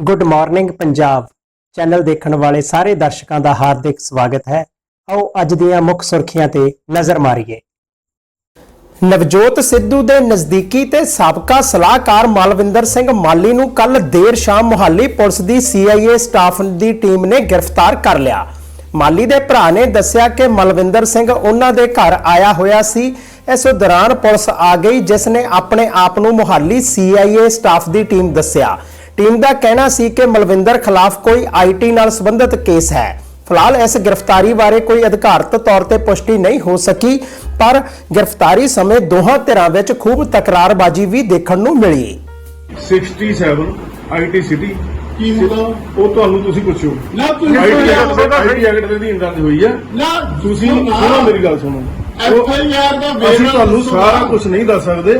Good morning Punjab channel ਦੇਖਣ ਵਾਲੇ ਸਾਰੇ ਦਰਸ਼ਕਾਂ ਦਾ ਹਾਰਦਿਕ ਸਵਾਗਤ ਹੈ। ਆਓ ਅੱਜ ਦੀਆਂ ਮੁੱਖ ਸੁਰਖੀਆਂ ਤੇ ਨਜ਼ਰ ਮਾਰੀਏ। ਨਵਜੋਤ ਸਿੱਧੂ ਦੇ ਨਜ਼ਦੀਕੀ ਤੇ ਸਾਬਕਾ ਸਲਾਹਕਾਰ ਮਲਵਿੰਦਰ ਸਿੰਘ ਮਾਲੀ ਨੂੰ ਕੱਲ ਦੇਰ ਸ਼ਾਮ ਮੁਹਾਲੀ ਪੁਲਿਸ ਦੀ CIA ਸਟਾਫ ਦੀ ਟੀਮ ਨੇ ਗ੍ਰਿਫਤਾਰ ਕਰ ਲਿਆ। ਮਾਲੀ ਦੇ ਭਰਾ ਨੇ ਦੱਸਿਆ ਕਿ ਮਲਵਿੰਦਰ ਸਿੰਘ ਉਹਨਾਂ ਦੇ ਘਰ ਆਇਆ ਹੋਇਆ ਸੀ। ਇਸ ਦੌਰਾਨ ਪੁਲਿਸ ਆ ਗਈ, ਜਿਸ ਨੇ ਆਪਣੇ ਆਪ ਨੂੰ ਮੁਹਾਲੀ CIA ਸਟਾਫ ਦੀ ਟੀਮ ਦੱਸਿਆ। ਟੀਮ ਦਾ ਕਹਿਣਾ ਸੀ ਕਿ ਮਲਵਿੰਦਰ ਖਿਲਾਫ ਕੋਈ ਆਈਟੀ ਨਾਲ ਸੰਬੰਧਿਤ ਕੇਸ ਹੈ। ਫਿਲਹਾਲ ਇਸ ਗ੍ਰਿਫਤਾਰੀ ਬਾਰੇ ਕੋਈ ਅਧਿਕਾਰਤ ਤੌਰ ਤੇ ਪੁਸ਼ਟੀ ਨਹੀਂ ਹੋ ਸਕੀ ਪਰ ਗ੍ਰਿਫਤਾਰੀ ਸਮੇਂ ਦੋਹਾਂ ਧਿਰਾਂ ਵਿੱਚ ਖੂਬ ਤਕਰਾਰਬਾਜ਼ੀ ਵੀ ਦੇਖਣ ਨੂੰ ਮਿਲੀ। 67 ਆਈਟੀ ਸਿਟੀ ਕੀ ਹੁੰਦਾ ਉਹ ਤੁਹਾਨੂੰ ਤੁਸੀਂ ਪੁੱਛੋ। ਨਾ ਤੁਸੀਂ ਆਈਟੀ ਐਕਟ ਦੇ ਅਧੀਨ ਦਰਜ ਹੋਈ ਹੈ। ਨਾ ਤੁਸੀਂ ਸੁਣੋ ਮੇਰੀ ਗੱਲ ਸੁਣੋ। ਐਫ ਉਹ- ਆਈ ਆਰ ਦਾ ਅਸੀਂ ਤੁਹਾਨੂੰ ਸਾਰਾ ਕੁਝ ਨਹੀਂ ਦੱਸ ਸਕਦੇ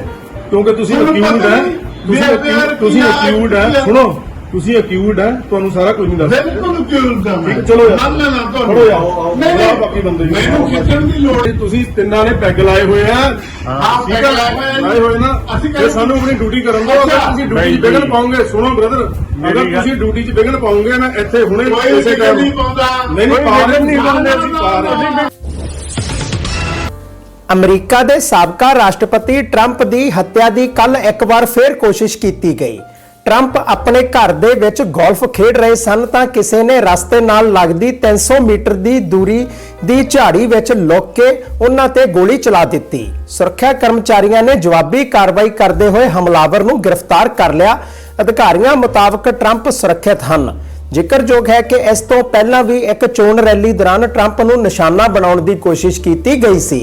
ਕਿਉਂਕਿ ਤੁਸੀਂ ਪਤਾ ਹੈ। ਤੁਸੀਂ ਅਕਿਊਡ ਹੈ। ਸੁਣੋ ਤੁਸੀਂ ਅਕਿਊਡ ਹੈ ਤੁਹਾਨੂੰ ਸਾਰਾ ਕੁਝ ਨਹੀਂ ਦੱਸ ਸਕਦੇ ਬਿਲਕੁਲ ਕਿਉਂ ਦਾ ਮੈਂ ਚਲੋ ਯਾਰ। ਮੰਨ ਲੈਣਾ ਤੁਹਾਨੂੰ ਖੜੋ ਯਾਰ। ਨਹੀਂ ਬਾਕੀ ਬੰਦੇ। ਮੈਨੂੰ ਖਿੱਚਣ ਦੀ ਲੋੜ ਤੁਸੀਂ ਤਿੰਨਾਂ ਨੇ ਪੈਗ ਲਾਏ ਹੋਏ ਆ ਹਾਂ, ਪੈਗ? ਲਾਏ ਹੋਏ ਨਾ ਅਸੀਂ ਜੇ ਸਾਨੂੰ ਆਪਣੀ ਡਿਊਟੀ ਕਰਨ ਦਿਓ ਅਗਰ। ਤੁਸੀਂ ਡਿਊਟੀ ਜੀ। ਪਾਉਂਗੇ ਸੁਣੋ ਬ੍ਰਦਰ ਅਗਰ ਤੁਸੀਂ ਡਿਊਟੀ 'ਚ ਵਿਘਨ ਪਾਉਂਗੇ ਨਾ ਇੱਥੇ ਹੁਣੇ ਇਸੇ time- ਨਹੀਂ ਪਾਉਂਦਾ ਨਹੀਂ ਨਹੀਂ ਕੋਈ ਪਾ ਰਹੇ ਫਿਕਰ ਨਹੀਂ ਪਾਉਂਦੇ ਅਸੀਂ ਨਾ, ਪਾ ਨਾ, ਰਹੇ ਨਾ। ਅਮਰੀਕਾ ਦੇ ਸਾਬਕਾ ਰਾਸ਼ਟਰਪਤੀ ਟਰੰਪ ਦੀ ਹੱਤਿਆ ਦੀ ਕੱਲ ਇੱਕ ਵਾਰ ਫੇਰ ਕੋਸ਼ਿਸ਼ ਕੀਤੀ ਗਈ। ਟਰੰਪ ਆਪਣੇ ਘਰ ਦੇ ਵਿੱਚ ਗੋਲਫ ਖੇਡ ਰਹੇ ਸਨ ਤਾਂ ਕਿਸੇ ਨੇ ਰਸਤੇ ਨਾਲ ਲੱਗਦੀ 300 ਮੀਟਰ ਦੀ ਦੂਰੀ ਦੀ ਝਾੜੀ ਵਿੱਚ ਲੁੱਕ ਕੇ ਉਹਨਾਂ ਤੇ ਗੋਲੀ ਚਲਾ ਦਿੱਤੀ। ਸੁਰੱਖਿਆ ਕਰਮਚਾਰੀਆਂ ਨੇ ਜਵਾਬੀ ਕਾਰਵਾਈ ਕਰਦੇ ਹੋਏ ਹਮਲਾਵਰ ਨੂੰ ਗ੍ਰਿਫਤਾਰ ਕਰ ਲਿਆ। ਅਧਿਕਾਰੀਆਂ ਮੁਤਾਬਕ ਟਰੰਪ ਸੁਰੱਖਿਅਤ ਹਨ। ਜ਼ਿਕਰਯੋਗ ਹੈ ਕਿ ਇਸ ਤੋਂ ਪਹਿਲਾਂ ਵੀ ਇੱਕ ਚੋਣ ਰੈਲੀ ਦੌਰਾਨ ਟਰੰਪ ਨੂੰ ਨਿਸ਼ਾਨਾ ਬਣਾਉਣ ਦੀ ਕੋਸ਼ਿਸ਼ ਕੀਤੀ ਗਈ ਸੀ।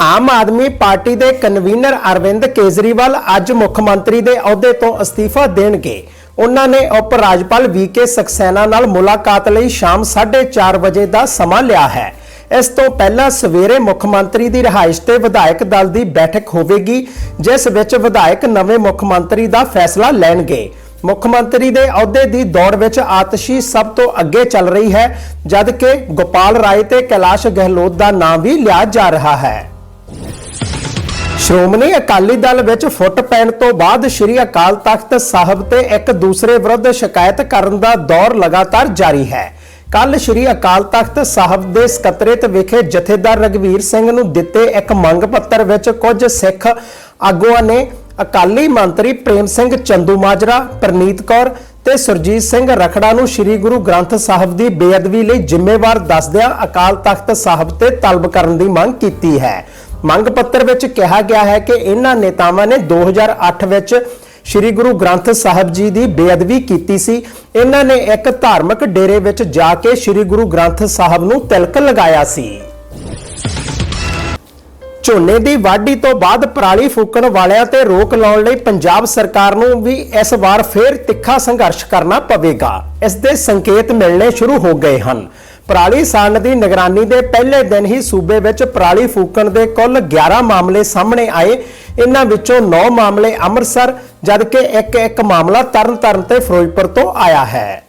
ਆਮ ਆਦਮੀ ਪਾਰਟੀ ਦੇ ਕਨਵੀਨਰ ਅਰਵਿੰਦ ਕੇਜਰੀਵਾਲ ਅੱਜ ਮੁੱਖ ਮੰਤਰੀ ਦੇ ਅਹੁਦੇ ਤੋਂ ਅਸਤੀਫਾ ਦੇਣਗੇ। ਉਹਨਾਂ ਨੇ ਉਪ ਰਾਜਪਾਲ ਵੀਕੇ ਸਕਸੈਨਾ ਨਾਲ ਮੁਲਾਕਾਤ ਲਈ ਸ਼ਾਮ 4:30 ਵਜੇ ਦਾ ਸਮਾਂ ਲਿਆ ਹੈ। ਇਸ ਤੋਂ ਪਹਿਲਾਂ ਸਵੇਰੇ ਮੁੱਖ ਮੰਤਰੀ ਦੀ ਰਿਹਾਇਸ਼ ਤੇ ਵਿਧਾਇਕ ਦਲ ਦੀ ਬੈਠਕ ਹੋਵੇਗੀ, ਜਿਸ ਵਿੱਚ ਵਿਧਾਇਕ ਨਵੇਂ ਮੁੱਖ ਮੰਤਰੀ ਦਾ ਫੈਸਲਾ ਲੈਣਗੇ। ਮੁੱਖ ਮੰਤਰੀ ਦੇ ਅਹੁਦੇ ਦੀ ਦੌੜ ਵਿੱਚ ਆਤਸ਼ੀ ਸਭ ਤੋਂ ਅੱਗੇ ਚੱਲ ਰਹੀ ਹੈ, ਜਦਕਿ ਗੋਪਾਲ ਰਾਏ ਤੇ ਕੈਲਾਸ਼ ਗਹਿਲੋਤ ਦਾ ਨਾਮ ਵੀ ਲਿਆ ਜਾ ਰਿਹਾ ਹੈ। ਸ਼੍ਰੋਮਣੀ ਅਕਾਲੀ ਦਲ ਵਿੱਚ ਫੁੱਟ ਪੈਣ ਤੋਂ ਬਾਅਦ ਸ੍ਰੀ ਅਕਾਲ ਤਖਤ ਸਾਹਿਬ ਤੇ ਇੱਕ ਦੂਸਰੇ ਵਿਰੁੱਧ ਸ਼ਿਕਾਇਤ ਕਰਨ ਦਾ ਦੌਰ ਲਗਾਤਾਰ ਜਾਰੀ ਹੈ। ਕੱਲ ਸ੍ਰੀ ਅਕਾਲ ਤਖਤ ਸਾਹਿਬ ਦੇ ਸਕੱਤਰੇਤ ਵਿਖੇ ਜਥੇਦਾਰ ਰਗਵੀਰ ਸਿੰਘ ਨੂੰ ਦਿੱਤੇ ਇੱਕ ਮੰਗ ਪੱਤਰ ਵਿੱਚ ਕੁਝ ਸਿੱਖ ਆਗੂਆਂ ਨੇ ਅਕਾਲੀ ਮੰਤਰੀ ਪ੍ਰੇਮ ਸਿੰਘ ਚੰਦੂ ਮਾਜਰਾ, ਪ੍ਰਨੀਤ ਕੌਰ ਤੇ ਸੁਰਜੀਤ ਸਿੰਘ ਰਖੜਾ ਨੂੰ ਸ੍ਰੀ ਗੁਰੂ ਗ੍ਰੰਥ ਸਾਹਿਬ ਦੀ ਬੇਅਦਬੀ ਲਈ ਜ਼ਿੰਮੇਵਾਰ ਦੱਸਦਿਆਂ ਅਕਾਲ ਤਖਤ ਸਾਹਿਬ ਤੇ ਤਲਬ ਕਰਨ ਦੀ ਮੰਗ ਕੀਤੀ ਹੈ। ਮੰਗ ਪੱਤਰ ਵਿੱਚ ਕਿਹਾ ਗਿਆ ਹੈ ਕਿ ਇਹਨਾਂ ਨੇਤਾਵਾਂ ਨੇ 2008 ਵਿੱਚ ਸ੍ਰੀ ਗੁਰੂ ਗ੍ਰੰਥ ਸਾਹਿਬ ਜੀ ਦੀ ਬੇਅਦਬੀ ਕੀਤੀ ਸੀ। ਇਹਨਾਂ ਨੇ ਇੱਕ ਧਾਰਮਿਕ ਡੇਰੇ ਵਿੱਚ ਜਾ ਕੇ ਸ੍ਰੀ ਗੁਰੂ ਗ੍ਰੰਥ ਸਾਹਿਬ ਨੂੰ ਤਿਲਕ ਲਗਾਇਆ ਸੀ। ਝੋਨੇ ਦੀ ਵਾਢੀ ਤੋਂ ਬਾਅਦ ਪਰਾਲੀ ਫੂਕਣ ਵਾਲਿਆਂ ਤੇ ਰੋਕ ਲਾਉਣ ਲਈ ਪੰਜਾਬ ਸਰਕਾਰ ਨੂੰ ਵੀ ਇਸ ਵਾਰ ਫੇਰ ਤਿੱਖਾ ਸੰਘਰਸ਼ ਕਰਨਾ ਪਵੇਗਾ। ਇਸ ਦੇ ਸੰਕੇਤ ਮਿਲਣੇ ਸ਼ੁਰੂ ਹੋ ਗਏ ਹਨ। ਪਰਾਲੀ ਸਾੜਨ ਦੀ ਨਿਗਰਾਨੀ ਦੇ ਪਹਿਲੇ ਦਿਨ ਹੀ ਸੂਬੇ ਵਿੱਚ ਪਰਾਲੀ ਫੂਕਣ ਦੇ ਕੁੱਲ 11 ਮਾਮਲੇ ਸਾਹਮਣੇ ਆਏ। ਇਨ੍ਹਾਂ ਵਿੱਚੋਂ 9 ਮਾਮਲੇ ਅੰਮ੍ਰਿਤਸਰ, ਜਦਕਿ ਇੱਕ ਇੱਕ ਮਾਮਲਾ ਤਰਨਤਾਰਨ ਤੇ ਫਿਰੋਜ਼ਪੁਰ ਤੋਂ ਆਇਆ ਹੈ।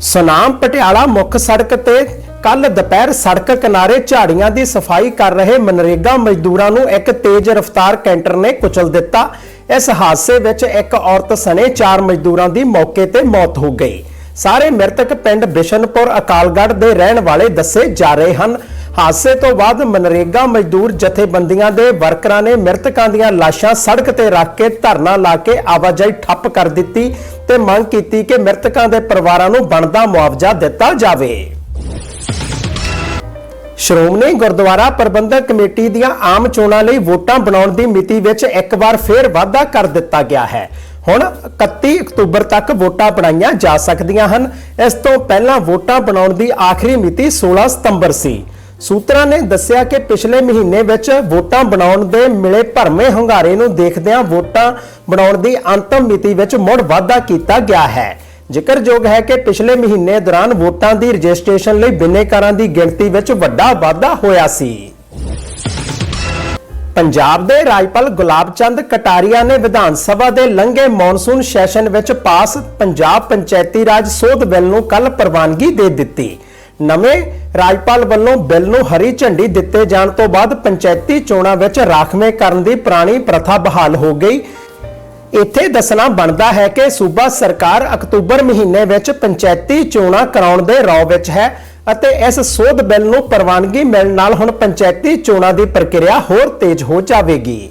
ਸੁਨਾਮ ਪਟਿਆਲਾ ਮੁੱਖ ਸੜਕ ਤੇ ਕੱਲ ਦੁਪਹਿਰ ਸੜਕ ਕਿਨਾਰੇ ਝਾੜੀਆਂ ਦੀ ਸਫ਼ਾਈ ਕਰ ਰਹੇ ਮਨਰੇਗਾ ਮਜ਼ਦੂਰਾਂ ਨੂੰ ਇੱਕ ਤੇਜ਼ ਰਫ਼ਤਾਰ ਕੈਂਟਰ ਨੇ ਕੁਚਲ ਦਿੱਤਾ। ਇਸ ਹਾਦਸੇ ਵਿੱਚ ਇੱਕ ਔਰਤ ਸਣੇ 4 ਮਜ਼ਦੂਰਾਂ ਦੀ ਮੌਕੇ ਤੇ ਮੌਤ ਹੋ ਗਈ। ਸਾਰੇ ਮ੍ਰਿਤਕ ਪਿੰਡ ਬਿਸ਼ਨਪੁਰ, ਅਕਾਲਗੜ੍ਹ ਦੇ ਰਹਿਣ ਵਾਲੇ ਦੱਸੇ ਜਾ ਰਹੇ ਹਨ। ਹਾਦਸੇ ਤੋਂ ਬਾਅਦ ਮਨਰੇਗਾ ਮਜ਼ਦੂਰ ਜਥੇਬੰਦੀਆਂ ਦੇ ਵਰਕਰਾਂ ਨੇ ਮ੍ਰਿਤਕਾਂ ਦੀਆਂ ਲਾਸ਼ਾਂ ਸੜਕ ਤੇ ਰੱਖ ਕੇ ਧਰਨਾ ਲਾ ਕੇ ਆਵਾਜਾਈ ਠੱਪ ਕਰ ਦਿੱਤੀ ਤੇ ਮੰਗ ਕੀਤੀ ਕਿ ਮ੍ਰਿਤਕਾਂ ਦੇ ਪਰਿਵਾਰਾਂ ਨੂੰ ਬਣਦਾ ਮੁਆਵਜ਼ਾ ਦਿੱਤਾ ਜਾਵੇ। ਸ਼੍ਰੋਮਣੀ ਗੁਰਦੁਆਰਾ ਪ੍ਰਬੰਧਕ ਕਮੇਟੀ ਦੀਆਂ ਆਮ ਚੋਣਾਂ ਲਈ ਵੋਟਾਂ ਬਣਾਉਣ ਦੀ ਮਿਤੀ ਵਿੱਚ ਇੱਕ ਵਾਰ ਫੇਰ ਵਾਧਾ ਕਰ ਦਿੱਤਾ ਗਿਆ ਹੈ। ਹੁਣ 31 ਅਕਤੂਬਰ ਤੱਕ ਵੋਟਾਂ ਬਣਾਈਆਂ ਜਾ ਸਕਦੀਆਂ ਹਨ। ਇਸ ਤੋਂ ਪਹਿਲਾਂ ਵੋਟਾਂ ਬਣਾਉਣ ਦੀ ਆਖਰੀ ਮਿਤੀ 16 ਸਤੰਬਰ ਸੀ। ਸੂਤਰਾਂ ਨੇ ਦੱਸਿਆ ਕਿ ਪਿਛਲੇ ਮਹੀਨੇ ਵਿੱਚ ਵੋਟਾਂ ਬਣਾਉਣ ਦੇ ਮਿਲੇ ਭਰਮੇ ਹੁੰਗਾਰੇ ਨੂੰ ਦੇਖਦਿਆਂ ਵੋਟਾਂ ਬਣਾਉਣ ਦੀ ਅੰਤਮ ਮਿਤੀ ਵਿੱਚ ਮੁੜ ਵਾਧਾ ਕੀਤਾ ਗਿਆ ਹੈ। ਜ਼ਿਕਰਯੋਗ ਹੈ ਕਿ ਪਿਛਲੇ ਮਹੀਨੇ ਦੌਰਾਨ ਵੋਟਾਂ ਦੀ ਰਜਿਸਟ੍ਰੇਸ਼ਨ ਲਈ ਬਿਨੇਕਾਰਾਂ ਦੀ ਗਿਣਤੀ ਵਿੱਚ ਵੱਡਾ ਵਾਧਾ ਹੋਇਆ ਸੀ। ਪੰਜਾਬ ਦੇ ਰਾਜਪਾਲ ਗੁਲਾਬ ਚੰਦ ਕਟਾਰੀਆ ਨੇ ਵਿਧਾਨ ਸਭਾ ਦੇ ਲੰਘੇ ਮੌਨਸੂਨ ਸੈਸ਼ਨ ਵਿੱਚ ਪਾਸ ਪੰਜਾਬ ਪੰਚਾਇਤੀ ਰਾਜ ਸੋਧ ਬਿੱਲ ਨੂੰ ਕੱਲ ਪ੍ਰਵਾਨਗੀ ਦੇ ਦਿੱਤੀ। ਨਵੇਂ ਰਾਜਪਾਲ ਵੱਲੋਂ ਬਿੱਲ ਨੂੰ ਹਰੀ ਝੰਡੀ ਦਿੱਤੇ ਜਾਣ ਤੋਂ ਬਾਅਦ ਪੰਚਾਇਤੀ ਚੋਣਾਂ ਵਿੱਚ ਰਾਖਵੇਂ ਕਰਨ ਦੀ ਪੁਰਾਣੀ ਪ੍ਰਥਾ ਬਹਾਲ ਹੋ ਗਈ। ਇੱਥੇ ਦੱਸਣਾ ਬਣਦਾ ਹੈ ਕਿ ਸੂਬਾ ਸਰਕਾਰ ਅਕਤੂਬਰ ਮਹੀਨੇ ਵਿੱਚ ਪੰਚਾਇਤੀ ਚੋਣਾਂ ਕਰਾਉਣ ਦੇ ਰੌ ਵਿੱਚ ਹੈ। ਅਤੇ ਇਸ ਸੋਧ ਬਿੱਲ ਨੂੰ ਪ੍ਰਵਾਨਗੀ ਮਿਲਣ ਨਾਲ ਹੁਣ ਪੰਚਾਇਤੀ ਚੋਣਾਂ ਦੀ ਪ੍ਰਕਿਰਿਆ ਹੋਰ ਤੇਜ਼ ਹੋ ਜਾਵੇਗੀ।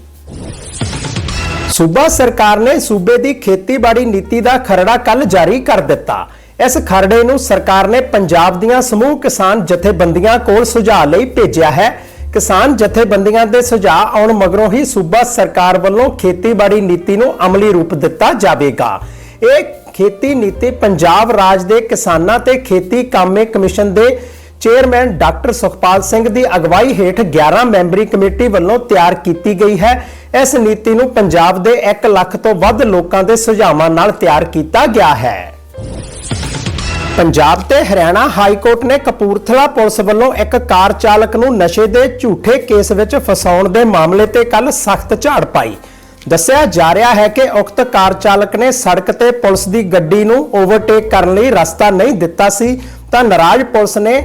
ਸੂਬਾ ਸਰਕਾਰ ਨੇ ਸੂਬੇ ਦੀ ਖੇਤੀਬਾੜੀ ਨੀਤੀ ਦਾ ਖਰੜਾ ਕੱਲ ਜਾਰੀ ਕਰ ਦਿੱਤਾ। ਇਸ ਖਰੜੇ ਨੂੰ ਸਰਕਾਰ ਨੇ ਪੰਜਾਬ ਦੀਆਂ ਸਮੂਹ ਕਿਸਾਨ ਜਥੇਬੰਦੀਆਂ ਕੋਲ ਸੁਝਾਅ ਲਈ ਭੇਜਿਆ ਹੈ। ਕਿਸਾਨ ਜਥੇਬੰਦੀਆਂ ਦੇ ਸੁਝਾਅ ਆਉਣ ਮਗਰੋਂ ਹੀ ਸੂਬਾ ਸਰਕਾਰ ਵੱਲੋਂ ਖੇਤੀਬਾੜੀ ਨੀਤੀ ਨੂੰ ਅਮਲੀ ਰੂਪ ਦਿੱਤਾ ਜਾਵੇਗਾ। ਇਹ ਖੇਤੀ ਨੀਤੀ ਪੰਜਾਬ ਰਾਜ ਦੇ ਕਿਸਾਨਾਂ ਤੇ ਖੇਤੀ ਕਾਮੇ ਕਮਿਸ਼ਨ ਦੇ ਚੇਅਰਮੈਨ ਡਾਕਟਰ ਸੁਖਪਾਲ ਸਿੰਘ ਦੀ ਅਗਵਾਈ ਹੇਠ 11 ਮੈਂਬਰੀ ਕਮੇਟੀ ਵੱਲੋਂ ਤਿਆਰ ਕੀਤੀ ਗਈ ਹੈ। ਇਸ ਨੀਤੀ ਨੂੰ ਪੰਜਾਬ ਦੇ 1 ਲੱਖ ਤੋਂ ਵੱਧ ਲੋਕਾਂ ਦੇ ਸੁਝਾਵਾਂ ਨਾਲ ਤਿਆਰ ਕੀਤਾ ਗਿਆ ਹੈ। ਪੰਜਾਬ ਤੇ ਹਰਿਆਣਾ ਹਾਈ ਕੋਰਟ ਨੇ ਕਪੂਰਥਲਾ ਪੁਲਿਸ ਵੱਲੋਂ ਇੱਕ ਕਾਰ ਚਾਲਕ ਨੂੰ ਨਸ਼ੇ ਦੇ ਝੂਠੇ ਕੇਸ ਵਿੱਚ ਫਸਾਉਣ ਦੇ ਮਾਮਲੇ ਤੇ ਕੱਲ ਸਖਤ ਝਾੜ ਪਾਈ। ਦੱਸਿਆ ਜਾ ਰਿਹਾ ਹੈ ਕਿ ਉਕਤ ਕਾਰ ਚਾਲਕ ਨੇ ਸੜਕ ਤੇ ਪੁਲਿਸ ਦੀ ਗੱਡੀ ਨੂੰ ਓਵਰਟੇਕ ਕਰਨ ਲਈ ਰਸਤਾ ਨਹੀਂ ਦਿੱਤਾ ਸੀ, ਤਾਂ ਨਾਰਾਜ਼ ਪੁਲਿਸ ਨੇ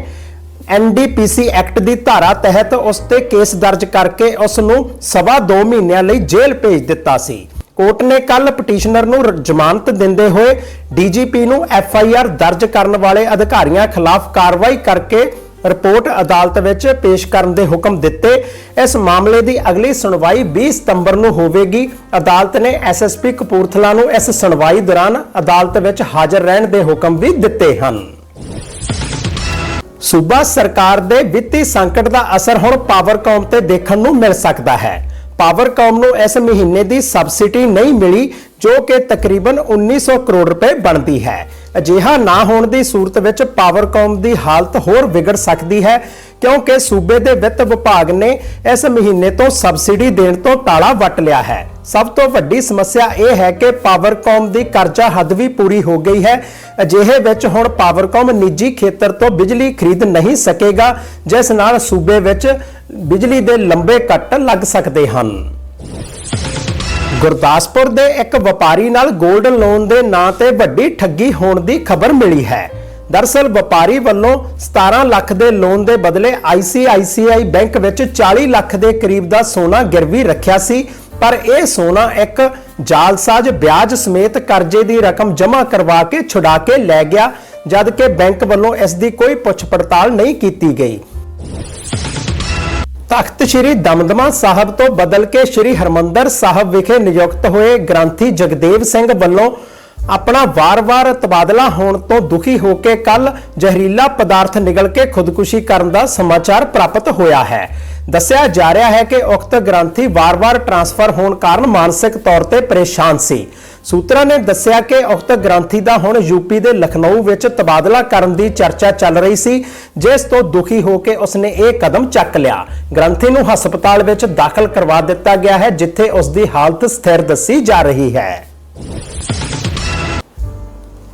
ਐਨਡੀਪੀਸੀ ਐਕਟ ਦੀ ਧਾਰਾ ਤਹਿਤ ਉਸ ਤੇ ਕੇਸ ਦਰਜ ਕਰਕੇ ਉਸ ਨੂੰ ਸਵਾ 2 ਮਹੀਨਿਆਂ ਲਈ ਜੇਲ੍ਹ ਭੇਜ ਦਿੱਤਾ ਸੀ। ਕੋਰਟ ਨੇ ਕੱਲ ਪਟੀਸ਼ਨਰ ਨੂੰ ਜ਼ਮਾਨਤ ਦਿੰਦੇ ਹੋਏ ਡੀਜੀਪੀ ਨੂੰ ਐਫਆਈਆਰ ਦਰਜ ਕਰਨ ਵਾਲੇ ਅਧਿਕਾਰੀਆਂ ਖਿਲਾਫ ਕਾਰਵਾਈ ਕਰਕੇ ਰਿਪੋਰਟ ਅਦਾਲਤ ਵਿੱਚ ਪੇਸ਼ ਕਰਨ ਦੇ ਹੁਕਮ ਦਿੱਤੇ। ਇਸ ਮਾਮਲੇ ਦੀ ਅਗਲੀ ਸੁਣਵਾਈ 20 ਸਤੰਬਰ ਨੂੰ ਹੋਵੇਗੀ। ਅਦਾਲਤ ਨੇ ਐਸਐਸਪੀ ਕਪੂਰਥਲਾ ਨੂੰ ਇਸ ਸੁਣਵਾਈ ਦੌਰਾਨ ਅਦਾਲਤ ਵਿੱਚ ਹਾਜ਼ਰ ਰਹਿਣ ਦੇ ਹੁਕਮ ਵੀ ਦਿੱਤੇ ਹਨ। ਸੂਬਾ ਸਰਕਾਰ ਦੇ ਵਿੱਤੀ ਸੰਕਟ ਦਾ ਅਸਰ ਹੁਣ ਪਾਵਰਕਾਮ ਤੇ ਦੇਖਣ ਨੂੰ ਮਿਲ ਸਕਦਾ ਹੈ। ਪਾਵਰਕਾਮ ਨੂੰ ਇਸ ਮਹੀਨੇ ਦੀ ਸਬਸਿਡੀ ਨਹੀਂ ਮਿਲੀ, ਜੋ ਕਿ ਤਕਰੀਬਨ 1900 ਕਰੋੜ ਰੁਪਏ ਬਣਦੀ ਹੈ। ਅਜਿਹਾ ਨਾ ਹੋਣ ਦੀ ਸੂਰਤ ਵਿੱਚ ਪਾਵਰਕਾਮ ਦੀ ਹਾਲਤ ਹੋਰ ਵਿਗੜ ਸਕਦੀ ਹੈ, ਕਿਉਂਕਿ ਸੂਬੇ ਦੇ ਵਿੱਤ ਵਿਭਾਗ ਨੇ ਇਸ ਮਹੀਨੇ ਤੋਂ ਸਬਸਿਡੀ ਦੇਣ ਤੋਂ ਤਾਲਾ ਵੱਟ ਲਿਆ ਹੈ। ਸਭ ਤੋਂ ਵੱਡੀ ਸਮੱਸਿਆ ਇਹ ਹੈ ਕਿ ਪਾਵਰਕਾਮ ਦੀ ਕਰਜ਼ਾ ਹੱਦ ਵੀ ਪੂਰੀ ਹੋ ਗਈ ਹੈ। ਅਜਿਹੇ ਵਿੱਚ ਹੁਣ ਪਾਵਰਕਾਮ ਨਿੱਜੀ ਖੇਤਰ ਤੋਂ ਬਿਜਲੀ ਖਰੀਦ ਨਹੀਂ ਸਕੇਗਾ, ਜਿਸ ਨਾਲ ਸੂਬੇ ਵਿੱਚ ਬਿਜਲੀ ਦੇ ਲੰਬੇ ਕੱਟ ਲੱਗ ਸਕਦੇ ਹਨ। ਗੁਰਦਾਸਪੁਰ ਦੇ ਇੱਕ ਵਪਾਰੀ ਨਾਲ 골ਡ ਲੋਨ ਦੇ ਨਾਂ ਤੇ ਵੱਡੀ ਠੱਗੀ ਹੋਣ ਦੀ ਖਬਰ ਮਿਲੀ ਹੈ। ਦਰਸਲ ਵਪਾਰੀ ਵੱਲੋਂ 17 ਲੱਖ ਦੇ ਲੋਨ ਦੇ ਬਦਲੇ ICICI ਬੈਂਕ ਵਿੱਚ 40 ਲੱਖ ਦੇ ਕਰੀਬ ਦਾ ਸੋਨਾ ਗਿਰਵੀ ਰੱਖਿਆ ਸੀ, ਪਰ ਇਹ ਸੋਨਾ ਇੱਕ ਜਾਲਸਾਜ਼ ਵਿਆਜ ਸਮੇਤ ਕਰਜ਼ੇ ਦੀ ਰਕਮ ਜਮ੍ਹਾਂ ਕਰਵਾ ਕੇ ਛੁਡਾ ਕੇ ਲੈ ਗਿਆ ਜਦ ਕਿ ਬੈਂਕ ਵੱਲੋਂ ਇਸ ਦੀ ਕੋਈ ਪੁੱਛ ਪੜਤਾਲ ਨਹੀਂ ਕੀਤੀ ਗਈ। ਤਖਤ ਸ੍ਰੀ ਦਮਦਮਾ ਸਾਹਿਬ ਤੋਂ ਬਦਲ ਕੇ ਸ੍ਰੀ ਹਰਮੰਦਰ ਸਾਹਿਬ ਵਿਖੇ ਨਿਯੁਕਤ ਹੋਏ ਗ੍ਰੰਥੀ ਜਗਦੇਵ ਸਿੰਘ ਵੱਲੋਂ ਆਪਣਾ ਵਾਰ-ਵਾਰ ਤਬਾਦਲਾ ਹੋਣ ਤੋਂ ਦੁਖੀ ਹੋ ਕੇ ਕੱਲ ਜ਼ਹਿਰੀਲਾ ਪਦਾਰਥ ਨਿਗਲ ਕੇ ਖੁਦਕੁਸ਼ੀ ਕਰਨ ਦਾ ਸਮਾਚਾਰ ਪ੍ਰਾਪਤ ਹੋਇਆ ਹੈ। ਦੱਸਿਆ ਜਾ ਰਿਹਾ ਹੈ ਕਿ ਉਕਤ ਗ੍ਰੰਥੀ ਵਾਰ-ਵਾਰ ਟ੍ਰਾਂਸਫਰ ਹੋਣ ਕਾਰਨ ਮਾਨਸਿਕ ਤੌਰ ਤੇ ਪਰੇਸ਼ਾਨ ਸੀ। ਸੂਤਰਾਂ ਨੇ ਦੱਸਿਆ ਕਿ ਉਕਤ ਗ੍ਰੰਥੀ ਦਾ ਹੁਣ ਯੂਪੀ ਦੇ ਲਖਨਊ ਵਿੱਚ ਤਬਾਦਲਾ ਕਰਨ ਦੀ ਚਰਚਾ ਚੱਲ ਰਹੀ ਸੀ, ਜਿਸ ਤੋਂ ਦੁਖੀ ਹੋ ਕੇ ਉਸਨੇ ਇਹ ਕਦਮ ਚੱਕ ਲਿਆ। ਗ੍ਰੰਥੀ ਨੂੰ ਹਸਪਤਾਲ ਵਿੱਚ ਦਾਖਲ ਕਰਵਾ ਦਿੱਤਾ ਗਿਆ ਹੈ, ਜਿੱਥੇ ਉਸ ਦੀ ਹਾਲਤ ਸਥਿਰ ਦੱਸੀ ਜਾ ਰਹੀ ਹੈ।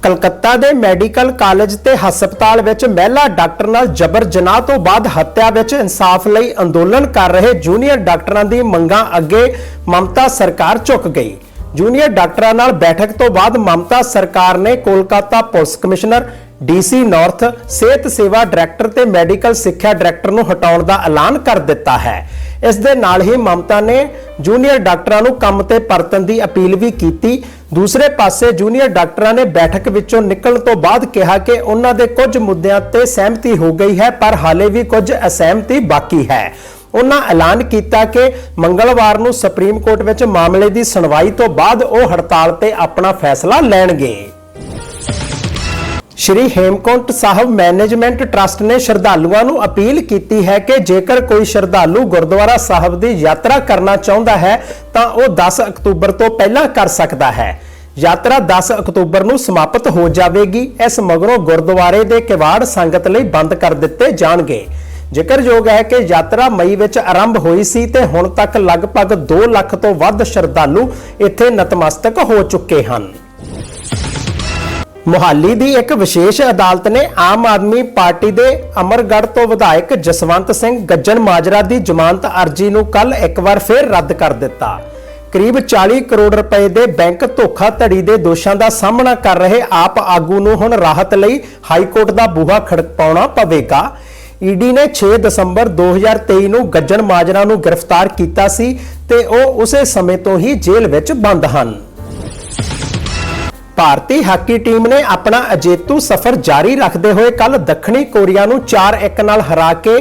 ਕਲਕੱਤਾ ਦੇ ਮੈਡੀਕਲ ਕਾਲਜ ਤੇ ਹਸਪਤਾਲ ਵਿੱਚ ਮਹਿਲਾ ਡਾਕਟਰ ਨਾਲ ਜਬਰ ਜਨਾਹ ਤੋਂ ਬਾਅਦ ਹੱਤਿਆ ਵਿੱਚ ਇਨਸਾਫ ਲਈ ਅੰਦੋਲਨ ਕਰ ਰਹੇ ਜੂਨੀਅਰ ਡਾਕਟਰਾਂ ਦੀ ਮੰਗਾਂ ਅੱਗੇ ਮਮਤਾ ਸਰਕਾਰ ਝੁਕ ਗਈ। ਜੂਨੀਅਰ ਡਾਕਟਰਾਂ ਨਾਲ ਬੈਠਕ ਤੋਂ ਬਾਅਦ ਮਮਤਾ ਸਰਕਾਰ ਨੇ Kolkata police commissioner, DC north, ਸਿਹਤ ਸੇਵਾ ਡਾਇਰੈਕਟਰ ਤੇ ਮੈਡੀਕਲ ਸਿੱਖਿਆ ਡਾਇਰੈਕਟਰ ਨੂੰ ਹਟਾਉਣ ਦਾ ਐਲਾਨ ਕਰ ਦਿੱਤਾ ਹੈ। ਇਸ ਦੇ ਨਾਲ ਹੀ ਮਮਤਾ ਨੇ ਜੂਨੀਅਰ ਡਾਕਟਰਾਂ ਨੂੰ ਕੰਮ ਤੇ ਪਰਤਣ ਦੀ ਅਪੀਲ ਵੀ ਕੀਤੀ। ਦੂਸਰੇ ਪਾਸੇ ਜੂਨੀਅਰ ਡਾਕਟਰਾਂ ਨੇ ਬੈਠਕ ਵਿੱਚੋਂ ਨਿਕਲਣ ਤੋਂ ਬਾਅਦ ਕਿਹਾ ਕਿ ਉਹਨਾਂ ਦੇ ਕੁਝ ਮੁੱਦਿਆਂ ਤੇ ਸਹਿਮਤੀ ਹੋ ਗਈ ਹੈ, ਪਰ ਹਾਲੇ ਵੀ ਕੁਝ ਅਸਹਿਮਤੀ ਬਾਕੀ ਹੈ। ਉਹਨਾਂ ਐਲਾਨ ਕੀਤਾ ਕਿ ਮੰਗਲਵਾਰ ਨੂੰ ਸੁਪਰੀਮ ਕੋਰਟ ਵਿੱਚ ਮਾਮਲੇ ਦੀ ਸੁਣਵਾਈ ਤੋਂ ਬਾਅਦ ਉਹ ਹੜਤਾਲ ਤੇ ਆਪਣਾ ਫੈਸਲਾ ਲੈਣਗੇ। ਸ਼੍ਰੀ ਹੇਮਕੁੰਟ ਸਾਹਿਬ ਮੈਨੇਜਮੈਂਟ ਟਰਸਟ ਨੇ ਸ਼ਰਧਾਲੂਆਂ ਨੂੰ ਅਪੀਲ ਕੀਤੀ ਹੈ ਕਿ ਜੇਕਰ ਕੋਈ ਸ਼ਰਧਾਲੂ ਗੁਰਦੁਆਰਾ ਸਾਹਿਬ ਦੀ ਯਾਤਰਾ ਕਰਨਾ ਚਾਹੁੰਦਾ ਹੈ, ਤਾਂ ਉਹ 10 ਅਕਤੂਬਰ ਤੋਂ ਪਹਿਲਾਂ ਕਰ ਸਕਦਾ ਹੈ। ਯਾਤਰਾ 10 ਅਕਤੂਬਰ ਨੂੰ ਸਮਾਪਤ ਹੋ ਜਾਵੇਗੀ। ਇਸ ਮਗਰੋਂ ਗੁਰਦੁਆਰੇ ਦੇ ਕਿਵਾੜ ਸੰਗਤ ਲਈ ਬੰਦ ਕਰ ਦਿੱਤੇ ਜਾਣਗੇ। ਜ਼ਿਕਰਯੋਗ ਹੈ ਕਿ ਯਾਤਰਾ ਮਈ ਵਿੱਚ ਆਰੰਭ ਹੋਈ ਸੀ ਤੇ ਹੁਣ ਤੱਕ ਲਗਭਗ 2 ਲੱਖ ਤੋਂ ਵੱਧ ਸ਼ਰਧਾਲੂ ਇੱਥੇ ਨਤਮਸਤਕ ਹੋ ਚੁੱਕੇ ਹਨ। ਮੁਹਾਲੀ ਦੀ ਇੱਕ ਵਿਸ਼ੇਸ਼ ਅਦਾਲਤ ਨੇ ਆਮ ਆਦਮੀ ਪਾਰਟੀ ਦੇ ਅਮਰਗੜ੍ਹ ਤੋਂ ਵਿਧਾਇਕ ਜਸਵੰਤ ਸਿੰਘ ਗੱਜਣ ਮਾਜਰਾ ਦੀ ਜ਼ਮਾਨਤ ਅਰਜ਼ੀ ਨੂੰ ਕੱਲ ਇੱਕ ਵਾਰ ਫਿਰ ਰੱਦ ਕਰ ਦਿੱਤਾ। ਕਰੀਬ 40 ਕਰੋੜ ਰੁਪਏ ਦੇ ਬੈਂਕ ਧੋਖਾਧੜੀ ਦੇ ਦੋਸ਼ਾਂ ਦਾ ਸਾਹਮਣਾ ਕਰ ਰਹੇ ਆਪ ਆਗੂ ਨੂੰ ਹੁਣ ਰਾਹਤ ਲਈ ਹਾਈ ਕੋਰਟ ਦਾ ਬੂਹਾ ਖੜਕਾਉਣਾ ਪਵੇਗਾ। ਈਡੀ ਨੇ 6 ਦਸੰਬਰ 2023 ਨੂੰ ਗੱਜਣ ਮਾਜਰਾ ਨੂੰ ਗ੍ਰਿਫਤਾਰ ਕੀਤਾ ਸੀ ਤੇ ਉਹ ਉਸੇ ਸਮੇਂ ਤੋਂ ਹੀ ਜੇਲ੍ਹ ਵਿੱਚ ਬੰਦ ਹਨ। ਭਾਰਤੀ ਹਾਕੀ ਟੀਮ ਨੇ ਆਪਣਾ ਅਜੇਤੂ ਸਫ਼ਰ ਜਾਰੀ ਰੱਖਦੇ ਹੋਏ ਕੱਲ ਦੱਖਣੀ ਕੋਰੀਆ ਨੂੰ 4-1 ਨਾਲ ਹਰਾ ਕੇ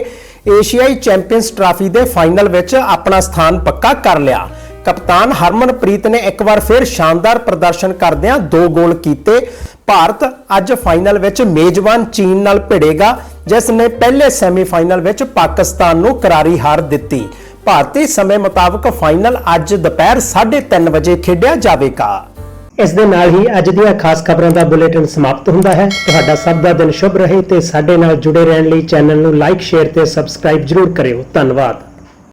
ਏਸ਼ੀਆਈ ਚੈਂਪੀਅਨਸ ਟਰਾਫੀ ਦੇ ਫਾਈਨਲ ਵਿੱਚ ਆਪਣਾ ਸਥਾਨ ਪੱਕਾ ਕਰ ਲਿਆ। ਕਪਤਾਨ ਹਰਮਨਪ੍ਰੀਤ ਨੇ ਇੱਕ ਵਾਰ ਫਿਰ ਸ਼ਾਨਦਾਰ ਪ੍ਰਦਰਸ਼ਨ ਕਰਦਿਆਂ ਦੋ ਗੋਲ ਕੀਤੇ। ਭਾਰਤ ਅੱਜ ਫਾਈਨਲ ਵਿੱਚ ਮੇਜ਼ਬਾਨ ਚੀਨ ਨਾਲ ਭਿੜੇਗਾ, ਜਿਸ ਨੇ ਪਹਿਲੇ ਸੈਮੀਫਾਈਨਲ ਵਿੱਚ ਪਾਕਿਸਤਾਨ ਨੂੰ ਕਰਾਰੀ ਹਾਰ ਦਿੱਤੀ। ਭਾਰਤੀ ਸਮੇਂ ਮੁਤਾਬਕ ਫਾਈਨਲ ਅੱਜ ਦੁਪਹਿਰ 3:30 ਵਜੇ ਖੇਡਿਆ ਜਾਵੇਗਾ। ਇਸ ਦੇ ਨਾਲ ਹੀ ਅੱਜ ਦੀਆਂ ਖਾਸ ਖਬਰਾਂ ਦਾ ਬੁਲੇਟਿਨ ਸਮਾਪਤ ਹੁੰਦਾ ਹੈ। ਤੁਹਾਡਾ ਸਭ ਦਾ ਦਿਨ ਸ਼ੁਭ ਰਹੇ ਤੇ ਸਾਡੇ ਨਾਲ ਜੁੜੇ ਰਹਿਣ ਲਈ ਚੈਨਲ ਨੂੰ ਲਾਈਕ, ਸ਼ੇਅਰ ਤੇ ਸਬਸਕ੍ਰਾਈਬ ਜਰੂਰ ਕਰਿਓ। ਧੰਨਵਾਦ।